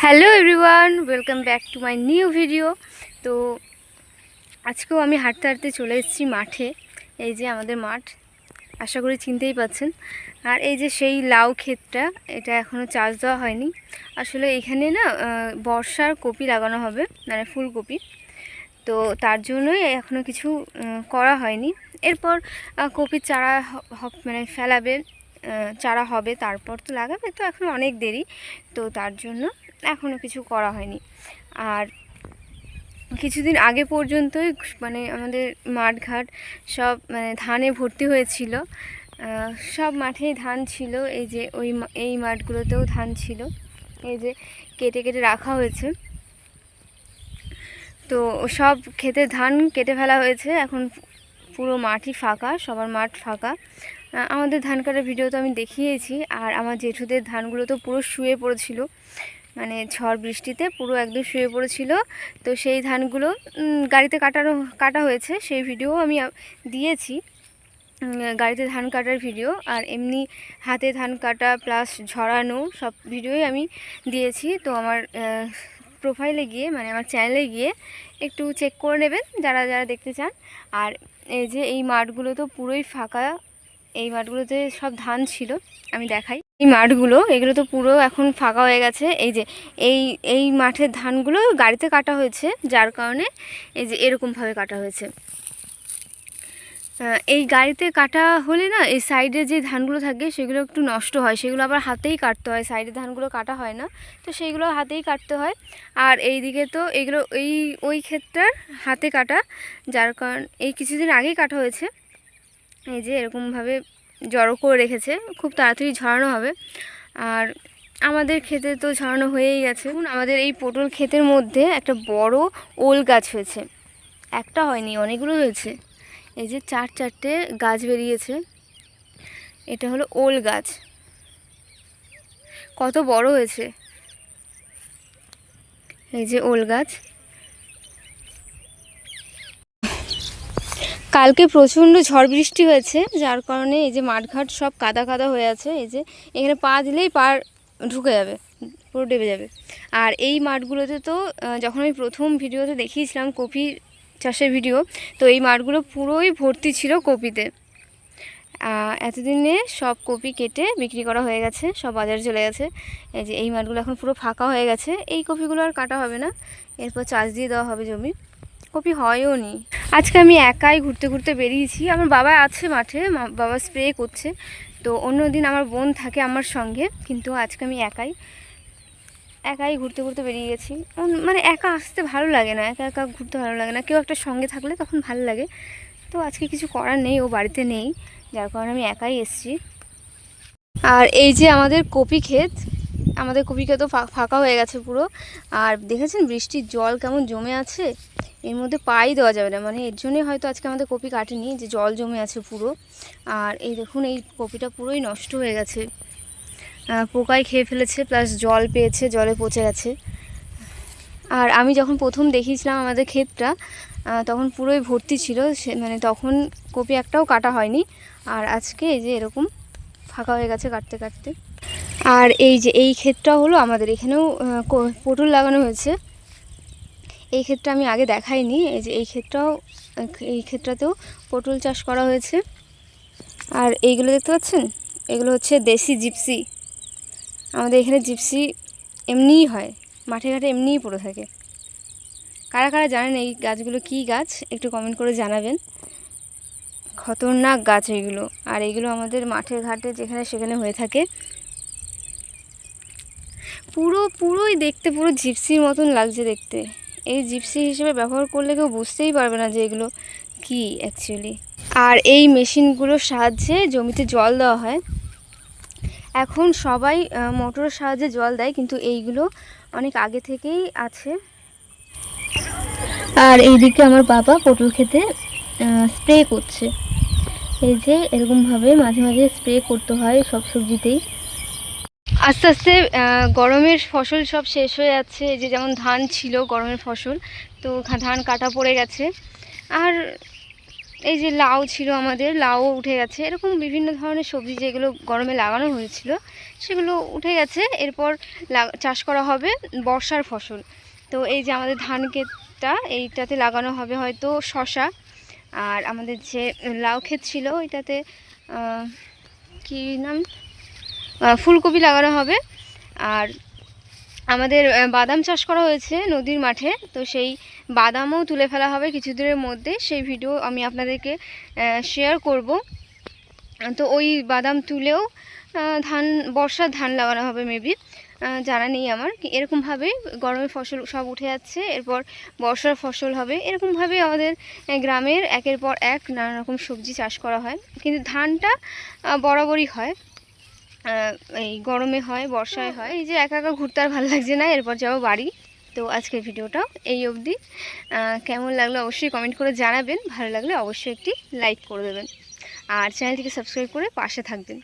Hello everyone, welcome back to my new video. তো আজকেও আমি হাঁটতে হাঁটতে চলে এসেছি মাঠে, এই যে আমাদের মাঠ, আশা করি চিনতেই পাচ্ছেন। আর এই যে সেই লাউ ক্ষেতটা, এটা এখনও চাষ দেওয়া হয়নি। আসলে এখানে না বর্ষার কপি লাগানো হবে মানে ফুলকপি। তো তার জন্যই এখনও কিছু করা হয়নি। এরপর কপির চারা মানে ফেলাবে চারা হবে, তারপর তো লাগাবে, তো এখন অনেক দেরি। তো তার জন্য এখনও কিছু করা হয়নি। আর কিছুদিন আগে পর্যন্তই মানে আমাদের মাঠঘাট সব মানে ধানে ভর্তি হয়েছিল। সব মাঠেই ধান ছিল। এই যে ওই এই মাঠগুলোতেও ধান ছিল। এই যে কেটে কেটে রাখা হয়েছে। তো সব ক্ষেতে ধান কেটে ফেলা হয়েছে। এখন পুরো মাঠই ফাঁকা, সবার মাঠ ফাঁকা। আমাদের ধান কাটার ভিডিও তো আমি দেখিয়েছি। আর আমার জেঠুদের ধানগুলো তো পুরো শুয়ে পড়েছিল। মানে ঝড় বৃষ্টিতে পুরো একদম শুয়ে পড়েছিল। তো সেই ধানগুলো গাড়িতে কাটানো, কাটা হয়েছে। সেই ভিডিও আমি দিয়েছি। গাড়িতে ধান কাটার ভিডিও। আর এমনি হাতে ধান কাটা প্লাস ঝরানো সব ভিডিওই আমি দিয়েছি। তো আমার প্রোফাইলে গিয়ে মানে আমার চ্যানেলে গিয়ে একটু চেক করে নেবেন যারা যারা দেখতে চান। আর এই যে এই মাঠগুলো তো পুরোই ফাঁকা। এই মাঠগুলোতে সব ধান ছিল। আমি দেখাই। এই মাঠগুলো, এগুলো তো পুরো এখন ফাঁকা হয়ে গেছে। এই যে, এই এই মাঠের ধানগুলো গাড়িতে কাটা হয়েছে, যার কারণে এই যে এরকমভাবে কাটা হয়েছে। এই গাড়িতে কাটা হলে না, এই সাইডে যে ধানগুলো থাকে, সেগুলো একটু নষ্ট হয়। সেগুলো আবার হাতেই কাটতে হয়, সাইডে ধানগুলো কাটা হয় না। তো সেইগুলো হাতেই কাটতে হয়। আর এই দিকে তো এগুলো, এই, ওই ক্ষেত্রটার হাতে কাটা, যার কারণ, এই কিছুদিন আগেই কাটা হয়েছে। এই যে এরকমভাবে জড়ো করে রেখেছে। খুব তাড়াতাড়ি ঝরানো হবে। আর আমাদের ক্ষেতে তো ঝরানো হয়েই গেছে। আমাদের এই পটল ক্ষেতের মধ্যে একটা বড় ওল গাছ হয়েছে। একটা হয়নি, অনেকগুলো হয়েছে। এই যে চার চারটে গাছ বেরিয়েছে। এটা হলো ওল গাছ। কত বড় হয়েছে? এই যে ওল গাছ। কালকে প্রচণ্ড ঝড় বৃষ্টি হয়েছে, যার কারণে এই যে মাঠঘাট সব কাদা কাদা হয়ে আছে, এই যে এখানে পা দিলেই পা ঢুকে যাবে, পুরো ডেবে যাবে। আর এই মাঠগুলোতে তো যখন আমি প্রথম ভিডিওতে দেখিয়েছিলাম কপি চাষের ভিডিও, তো এই মাঠগুলো পুরোই ভর্তি ছিল কপিতে। এতদিনে সব কপি কেটে বিক্রি করা হয়ে গেছে, সব বাজারে চলে গেছে। এই যে এই মাঠগুলো এখন পুরো ফাঁকা হয়ে গেছে, এই কপিগুলো আর কাটা হবে না, এরপর চাষ দিয়ে দেওয়া হবে জমি। কপি হয়ও নি। আজকে আমি একাই ঘুরতে ঘুরতে বেরিয়েছি। আমার বাবা আছে মাঠে বাবা স্প্রে করছে। তো অন্য দিন আমার বোন থাকে আমার সঙ্গে, কিন্তু আজকে আমি একাই একাই ঘুরতে ঘুরতে বেরিয়ে গেছি। মানে একা আসতে ভালো লাগে না, একা একা ঘুরতে ভালো লাগে না। কেউ একটা সঙ্গে থাকলে তখন ভালো লাগে। তো আজকে কিছু করার নেই, ও বাড়িতে নেই, যার কারণে আমি একাই এসেছি। আর এই যে আমাদের কপি ক্ষেত আমাদের কপি ক্ষেত ফা- ফাঁকা হয়ে গেছে পুরো। আর দেখেছেন বৃষ্টির জল কেমন জমে আছে? এর মধ্যে পাই দেওয়া যাবে না। মানে এর জন্যই হয়তো আজকে আমাদের কপি কাটেনি, যে জল জমে আছে পুরো। আর এই দেখুন, এই কপিটা পুরোই নষ্ট হয়ে গেছে। পোকায় খেয়ে ফেলেছে প্লাস জল পেয়েছে, জলে পচে গেছে। আর আমি যখন প্রথম দেখিয়েছিলাম আমাদের ক্ষেতটা তখন পুরোই ভর্তি ছিল। সে মানে তখন কপি একটাও কাটা হয়নি। আর আজকে এই যে এরকম ফাঁকা হয়ে গেছে কাটতে কাটতে। আর এই যে এই ক্ষেতটা হলো আমাদের এখানেও পটল লাগানো হয়েছে। এই ক্ষেতটা আমি আগে দেখাইনি, এই যে এই ক্ষেতটাও এই ক্ষেতটাতেও পটল চাষ করা হয়েছে। আর এইগুলো দেখতে পাচ্ছেন? এগুলো হচ্ছে দেশি জিপসি। আমাদের এখানে জিপসি এমনিই হয়, মাঠে ঘাটে এমনিই পড়ে থাকে। কারা কারা জানেন এই গাছগুলো কী গাছ? একটু কমেন্ট করে জানাবেন। খতরনাক গাছ এইগুলো আর এইগুলো আমাদের মাঠে ঘাটে যেখানে সেখানে হয়ে থাকে। পুরো, পুরোই দেখতে পুরো জিপসির মতন লাগছে দেখতে। এই জিপসি হিসেবে ব্যবহার করলে কেউ বুঝতেই পারবে না যে এগুলো কী অ্যাকচুয়ালি আর এই মেশিনগুলোর সাহায্যে জমিতে জল দেওয়া হয়। এখন সবাই মোটরের সাহায্যে জল দেয়, কিন্তু এইগুলো অনেক আগে থেকেই আছে। আর এইদিকে আমার বাবা পটল খেতে স্প্রে করছে। এই যে এরকমভাবে মাঝে মাঝে স্প্রে করতে হয় সব সবজিতেই। আস্তে আস্তে গরমের ফসল সব শেষ হয়ে যাচ্ছে। এই যে যেমন ধান ছিল গরমের ফসল, তো ধান কাটা পড়ে গেছে। আর এই যে লাউ ছিল আমাদের, লাউ উঠে গেছে। এরকম বিভিন্ন ধরনের সবজি যেগুলো গরমে লাগানো হয়েছিল, সেগুলো উঠে গেছে। এরপর চাষ করা হবে বর্ষার ফসল। তো এই যে আমাদের ধান ক্ষেতটা, এইটাতে লাগানো হবে হয়তো শশা। আর আমাদের যে লাউ ক্ষেত ছিল, ওইটাতে কি নাম? ফুলকপি লাগানো হবে। আর আমাদের বাদাম চাষ করা হয়েছে নদীর মাঠে। তো সেই বাদামও তুলে ফেলা হবে কিছুদিনের মধ্যে। সেই ভিডিও আমি আপনাদেরকে শেয়ার করব। তো ওই বাদাম তুলেও ধান, বর্ষার ধান লাগানো হবে মেবি জানা নেই আমার এরকমভাবে গরমের ফসল সব উঠে যাচ্ছে, এরপর বর্ষার ফসল হবে। এরকমভাবে আমাদের গ্রামের একের পর এক নানা রকম সবজি চাষ করা হয়। কিন্তু ধানটা বরাবরই হয়। এই গরমে হয়, বর্ষায় হয়। এই যে একা একা ঘুরতে আর ভালো লাগছে না, এরপর যাব বাড়ি। তো আজকের ভিডিওটা এই অবধি। কেমন লাগল অবশ্যই কমেন্ট করে জানাবেন। ভালো লাগলে অবশ্যই একটি লাইক করে দেবেন। আর চ্যানেলটিকে সাবস্ক্রাইব করে পাশে থাকবেন।